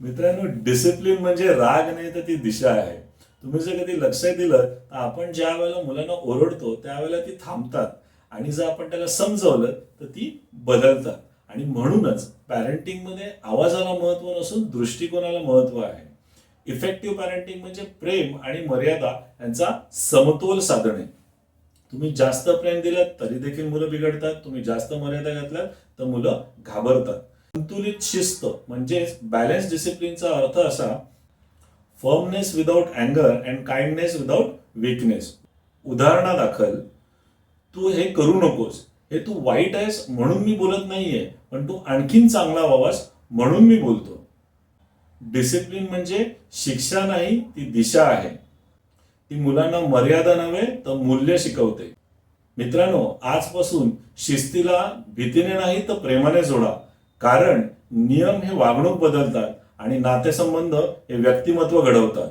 मित्रांनो डिसिप्लिन म्हणजे राग नाही तर ती दिशा आहे. तुम्ही जर कधी लक्ष दिलं तर आपण ज्या वेळेला मुलांना ओरडतो त्यावेळेला ती थांबतात. आणि जर आपण त्याला समजवलं तर ती बदलतात. आणि म्हणूनच पॅरेंटिंगमध्ये आवाजाला महत्त्व नसून दृष्टिकोनाला महत्त्व आहे. इफेक्टिव्ह पॅरेंटिंग म्हणजे प्रेम आणि मर्यादा यांचा समतोल साधणे. तुम्ही जास्त प्रेम दिलं तरी देखील मुलं बिघडतात. तुम्ही जास्त मर्यादा घातल्यात तर मुलं घाबरतात. संतुलित शिस्त म्हणजेच बॅलन्स डिसिप्लिनचा अर्थ असा फर्मनेस विदाउट अँगर अँड काइंडनेस विदाउट विकनेस उदाहरणादाखल तू हे करू नकोस. हे तू वाईट आहेस म्हणून मी बोलत नाहीये पण तू आणखीन चांगला व्हावास म्हणून मी बोलतो. डिसिप्लिन म्हणजे शिक्षा नाही ती दिशा आहे. ती मुलांना मर्यादा नव्हे तर मूल्य शिकवते. मित्रांनो आजपासून शिस्तीला भीतीने नाही तर प्रेमाने जोडा. कारण नियम हे वागणूक बदलतात आणि नातेसंबंध हे व्यक्तिमत्व घडवतात.